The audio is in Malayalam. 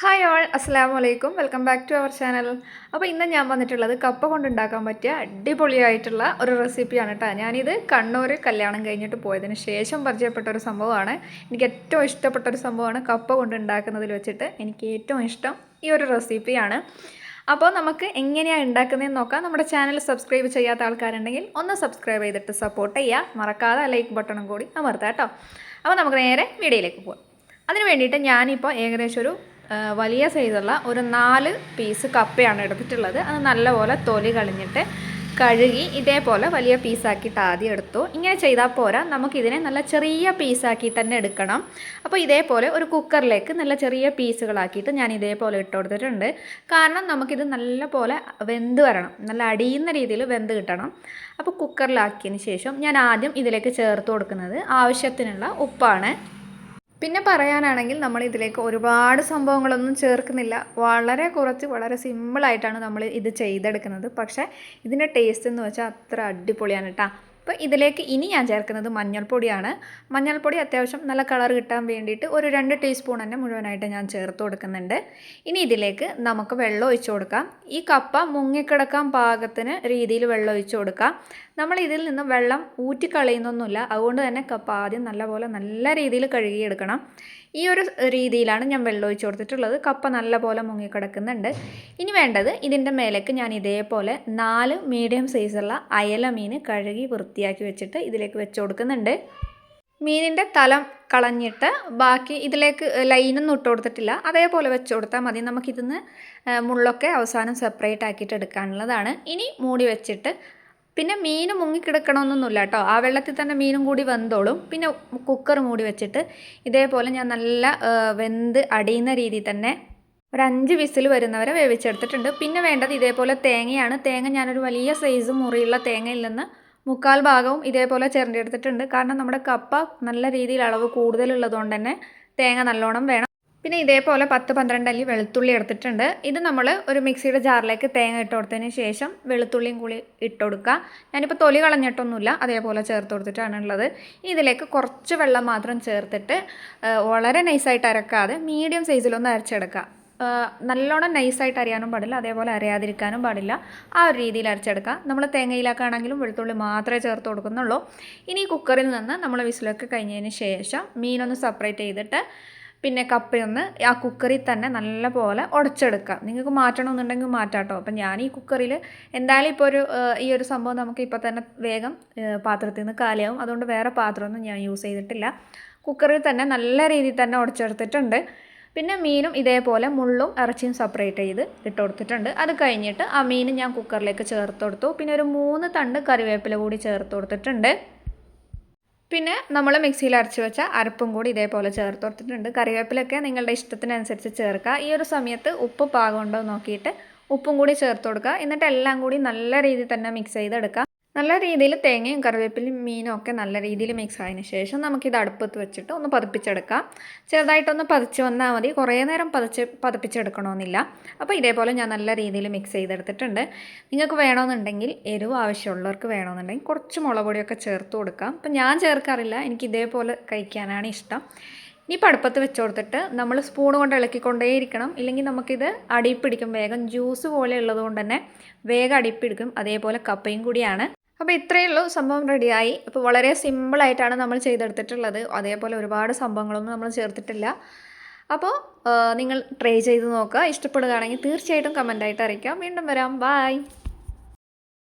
ഹായ് ഓൾ അസ്സാം വലൈക്കും welcome back to our channel അപ്പോൾ ഇന്ന് ഞാൻ വന്നിട്ടുള്ളത് കപ്പ കൊണ്ടുണ്ടാക്കാൻ പറ്റിയ അടിപൊളിയായിട്ടുള്ള ഒരു റെസിപ്പിയാണ് കേട്ടോ ഞാനിത് കണ്ണൂർ കല്യാണം കഴിഞ്ഞിട്ട് പോയതിന് ശേഷം പരിചയപ്പെട്ട ഒരു സംഭവമാണ്. എനിക്ക് ഏറ്റവും ഇഷ്ടപ്പെട്ട ഒരു സംഭവമാണ് കപ്പ കൊണ്ടുണ്ടാക്കുന്നതിൽ വെച്ചിട്ട് എനിക്ക് ഏറ്റവും ഇഷ്ടം ഈ ഒരു റെസിപ്പിയാണ് അപ്പോൾ നമുക്ക് എങ്ങനെയാണ് ഉണ്ടാക്കുന്നതെന്ന് നോക്കാം. നമ്മുടെ ചാനൽ സബ്സ്ക്രൈബ് ചെയ്യാത്ത ആൾക്കാരുണ്ടെങ്കിൽ ഒന്ന് സബ്സ്ക്രൈബ് ചെയ്തിട്ട് സപ്പോർട്ട് ചെയ്യുക മറക്കാതെ ലൈക്ക് ബട്ടണും കൂടി അമർത്താം കേട്ടോ അപ്പോൾ നമുക്ക് നേരെ വീഡിയോയിലേക്ക് പോകാം അതിന് വേണ്ടിയിട്ട് ഞാനിപ്പോൾ ഏകദേശം ഒരു വലിയ സൈസുള്ള ഒരു നാല് പീസ് കപ്പയാണ് എടുത്തിട്ടുള്ളത്. അത് നല്ലപോലെ തൊലി കളഞ്ഞിട്ട് കഴുകി ഇതേപോലെ വലിയ പീസാക്കിയിട്ട് ആദ്യം എടുത്തു. ഇങ്ങനെ ചെയ്താൽ പോരാ. നമുക്കിതിനെ നല്ല ചെറിയ പീസാക്കിയിട്ട് തന്നെ എടുക്കണം. അപ്പോൾ ഇതേപോലെ ഒരു കുക്കറിലേക്ക് നല്ല ചെറിയ പീസുകളാക്കിയിട്ട് ഞാൻ ഇതേപോലെ ഇട്ട് കൊടുത്തിട്ടുണ്ട്. കാരണം നമുക്കിത് നല്ല പോലെ വെന്ത് വരണം. നല്ല അടിയുന്ന രീതിയിൽ വെന്ത് കിട്ടണം. അപ്പോൾ കുക്കറിലാക്കിയതിന് ശേഷം ഞാൻ ആദ്യം ഇതിലേക്ക് ചേർത്ത് കൊടുക്കുന്നത് ആവശ്യത്തിനുള്ള ഉപ്പാണ്. പിന്നെ പറയാനാണെങ്കിൽ നമ്മൾ ഇതിലേക്ക് ഒരുപാട് സംഭവങ്ങളൊന്നും ചേർക്കുന്നില്ല. വളരെ കുറച്ച് വളരെ സിമ്പിളായിട്ടാണ് നമ്മൾ ഇത് ചെയ്തെടുക്കുന്നത്. പക്ഷേ ഇതിന്റെ ടേസ്റ്റ് എന്ന് വെച്ചാൽ അത്ര അടിപൊളിയാണ് കേട്ടോ അപ്പോൾ ഇതിലേക്ക് ഇനി ഞാൻ ചേർക്കുന്നത് മഞ്ഞൾപ്പൊടിയാണ്. മഞ്ഞൾപ്പൊടി അത്യാവശ്യം നല്ല കളർ കിട്ടാൻ വേണ്ടിയിട്ട് ഒരു രണ്ട് ടീസ്പൂൺ തന്നെ മുഴുവനായിട്ട് ഞാൻ ചേർത്ത് കൊടുക്കുന്നുണ്ട്. ഇനി ഇതിലേക്ക് നമുക്ക് വെള്ളം ഒഴിച്ചു കൊടുക്കാം. ഈ കപ്പ മുങ്ങിക്കിടക്കാൻ പാകത്തിന് രീതിയിൽ വെള്ളം ഒഴിച്ചു കൊടുക്കാം. നമ്മൾ ഇതിൽ നിന്ന് വെള്ളം ഊറ്റിക്കളയുന്നൊന്നുമില്ല. അതുകൊണ്ട് തന്നെ കപ്പ ആദ്യം നല്ലപോലെ നല്ല രീതിയിൽ കഴുകിയെടുക്കണം. ഈ ഒരു രീതിയിലാണ് ഞാൻ വെള്ളം ഒഴിച്ചു കൊടുത്തിട്ടുള്ളത്. കപ്പ നല്ലപോലെ മുങ്ങിക്കിടക്കുന്നുണ്ട്. ഇനി വേണ്ടത് ഇതിന്റെ മേലേക്ക് ഞാൻ ഇതേപോലെ നാല് മീഡിയം സൈസുള്ള അയല മീൻ കഴുകി വൃത്തിയാക്കി വെച്ചിട്ട് ഇതിലേക്ക് വെച്ച് കൊടുക്കുന്നുണ്ട്. മീനിന്റെ തലം കളഞ്ഞിട്ട് ബാക്കി ഇതിലേക്ക് ലൈനൊന്നും ഇട്ട് കൊടുത്തിട്ടില്ല. അതേപോലെ വെച്ച് കൊടുത്താൽ മതി. നമുക്കിതിന്ന് മുള്ളൊക്കെ അവസാനം സെപ്പറേറ്റ് ആക്കിയിട്ട് എടുക്കാനുള്ളതാണ്. ഇനി മൂടി വെച്ചിട്ട് പിന്നെ മീൻ മുങ്ങിക്കിടക്കണമെന്നൊന്നുമില്ല കേട്ടോ. ആ വെള്ളത്തിൽ തന്നെ മീനും കൂടി വെന്തോളും. പിന്നെ കുക്കർ മൂടി വെച്ചിട്ട് ഇതേപോലെ ഞാൻ നല്ല വെന്ത് അടിയുന്ന രീതിയിൽ തന്നെ ഒരു അഞ്ച് വിസിൽ വരുന്നവരെ വേവിച്ചെടുത്തിട്ടുണ്ട്. പിന്നെ വേണ്ടത് ഇതേപോലെ തേങ്ങയാണ്. തേങ്ങ ഞാനൊരു വലിയ സൈസ് മുറിയുള്ള തേങ്ങയിൽ നിന്ന് മുക്കാൽ ഭാഗവും ഇതേപോലെ ചിരണ്ടിയെടുത്തിട്ടുണ്ട്. കാരണം നമ്മുടെ കപ്പ നല്ല രീതിയിൽ അളവ് കൂടുതലുള്ളതുകൊണ്ട് തന്നെ തേങ്ങ നല്ലോണം വേണം. പിന്നെ ഇതേപോലെ പത്ത് പന്ത്രണ്ട് അല്ലി വെളുത്തുള്ളി എടുത്തിട്ടുണ്ട്. ഇത് നമ്മൾ ഒരു മിക്സിയുടെ ജാറിലേക്ക് തേങ്ങ ഇട്ട് കൊടുത്തതിന് ശേഷം വെളുത്തുള്ളിയും കൂടി ഇട്ട് കൊടുക്കുക. ഞാനിപ്പോൾ തൊലി കളഞ്ഞിട്ടൊന്നുമില്ല അതേപോലെ ചേർത്ത് കൊടുത്തിട്ടാണ് ഉള്ളത്. ഇതിലേക്ക് കുറച്ച് വെള്ളം മാത്രം ചേർത്തിട്ട് വളരെ നൈസായിട്ട് അരക്കാതെ മീഡിയം സൈസിലൊന്ന് അരച്ചെടുക്കുക. നല്ലോണം നൈസായിട്ട് അറിയാനും പാടില്ല അതേപോലെ അറിയാതിരിക്കാനും പാടില്ല. ആ ഒരു രീതിയിൽ അരച്ചെടുക്കുക. നമ്മൾ തേങ്ങയിലാക്കാണെങ്കിലും വെളുത്തുള്ളി മാത്രമേ ചേർത്ത് കൊടുക്കുന്നുള്ളൂ. ഇനി കുക്കറിൽ നിന്ന് നമ്മൾ വിസിലൊക്കെ കഴിഞ്ഞതിന് ശേഷം മീനൊന്ന് സെപ്പറേറ്റ് ചെയ്തിട്ട് പിന്നെ കപ്പയൊന്ന് ആ കുക്കറിൽ തന്നെ നല്ല പോലെ ഉടച്ചെടുക്കുക. നിങ്ങൾക്ക് മാറ്റണമെന്നുണ്ടെങ്കിൽ മാറ്റാം കേട്ടോ അപ്പം ഞാൻ ഈ കുക്കറിൽ എന്തായാലും ഇപ്പോൾ ഒരു ഈ ഒരു സംഭവം നമുക്ക് ഇപ്പോൾ തന്നെ വേഗം പാത്രത്തിൽ നിന്ന് കാലിയാവും. അതുകൊണ്ട് വേറെ പാത്രമൊന്നും ഞാൻ യൂസ് ചെയ്തിട്ടില്ല. കുക്കറിൽ തന്നെ നല്ല രീതിയിൽ തന്നെ ഉടച്ചെടുത്തിട്ടുണ്ട്. പിന്നെ മീനും ഇതേപോലെ മുള്ളും ഇറച്ചിയും സെപ്പറേറ്റ് ചെയ്ത് ഇട്ട് കൊടുത്തിട്ടുണ്ട്. അത് കഴിഞ്ഞിട്ട് ആ മീൻ ഞാൻ കുക്കറിലേക്ക് ചേർത്ത് കൊടുത്തു. പിന്നെ ഒരു മൂന്ന് തണ്ട് കറിവേപ്പില കൂടി ചേർത്ത് കൊടുത്തിട്ടുണ്ട്. പിന്നെ നമ്മൾ മിക്സിയിൽ അരച്ച് വെച്ച അരപ്പും കൂടി ഇതേപോലെ ചേർത്ത് കൊടുത്തിട്ടുണ്ട്. കറിവേപ്പിലൊക്കെ നിങ്ങളുടെ ഇഷ്ടത്തിനനുസരിച്ച് ചേർക്കുക. ഈ ഒരു സമയത്ത് ഉപ്പ് പാകമുണ്ടോ നോക്കിയിട്ട് ഉപ്പും കൂടി ചേർത്ത് കൊടുക്കുക. എന്നിട്ട് എല്ലാം കൂടി നല്ല രീതിയിൽ തന്നെ മിക്സ് ചെയ്തെടുക്കുക. നല്ല രീതിയിൽ തേങ്ങയും കറിവേപ്പിലും മീനും ഒക്കെ നല്ല രീതിയിൽ മിക്സ് ആയതിനു ശേഷം നമുക്കിത് അടുപ്പത്ത് വെച്ചിട്ട് ഒന്ന് പതിപ്പിച്ചെടുക്കാം. ചെറുതായിട്ടൊന്ന് പതിച്ച് വന്നാൽ മതി. കുറേ നേരം പതിച്ച് പതിപ്പിച്ചെടുക്കണമെന്നില്ല അപ്പോൾ ഇതേപോലെ ഞാൻ നല്ല രീതിയിൽ മിക്സ് ചെയ്തെടുത്തിട്ടുണ്ട്. നിങ്ങൾക്ക് വേണമെന്നുണ്ടെങ്കിൽ എരിവ് ആവശ്യമുള്ളവർക്ക് വേണമെന്നുണ്ടെങ്കിൽ കുറച്ച് മുളക് പൊടിയൊക്കെ ചേർത്ത് കൊടുക്കാം. അപ്പം ഞാൻ ചേർക്കാറില്ല. എനിക്ക് ഇതേപോലെ കഴിക്കാനാണ് ഇഷ്ടം. ഇനി അടുപ്പത്ത് വെച്ച് കൊടുത്തിട്ട് നമ്മൾ സ്പൂൺ കൊണ്ട് ഇളക്കിക്കൊണ്ടേയിരിക്കണം. ഇല്ലെങ്കിൽ നമുക്കിത് അടിപ്പിടിക്കും വേഗം ജ്യൂസ് പോലെ ഉള്ളത് കൊണ്ട് തന്നെ വേഗം അടിപ്പിടിക്കും അതേപോലെ കപ്പയും കൂടിയാണ്. അപ്പോൾ ഇത്രയേ ഉള്ളൂ. സംഭവം റെഡിയായി. അപ്പോൾ വളരെ സിമ്പിളായിട്ടാണ് നമ്മൾ ചെയ്തെടുത്തിട്ടുള്ളത്. അതേപോലെ ഒരുപാട് സംഭവങ്ങളൊന്നും നമ്മൾ ചേർത്തിട്ടില്ല. അപ്പോൾ നിങ്ങൾ ട്രൈ ചെയ്ത് നോക്കുക. ഇഷ്ടപ്പെടുകയാണെങ്കിൽ തീർച്ചയായിട്ടും കമന്റായിട്ട് അറിയിക്കാം. വീണ്ടും വരാം. ബായ്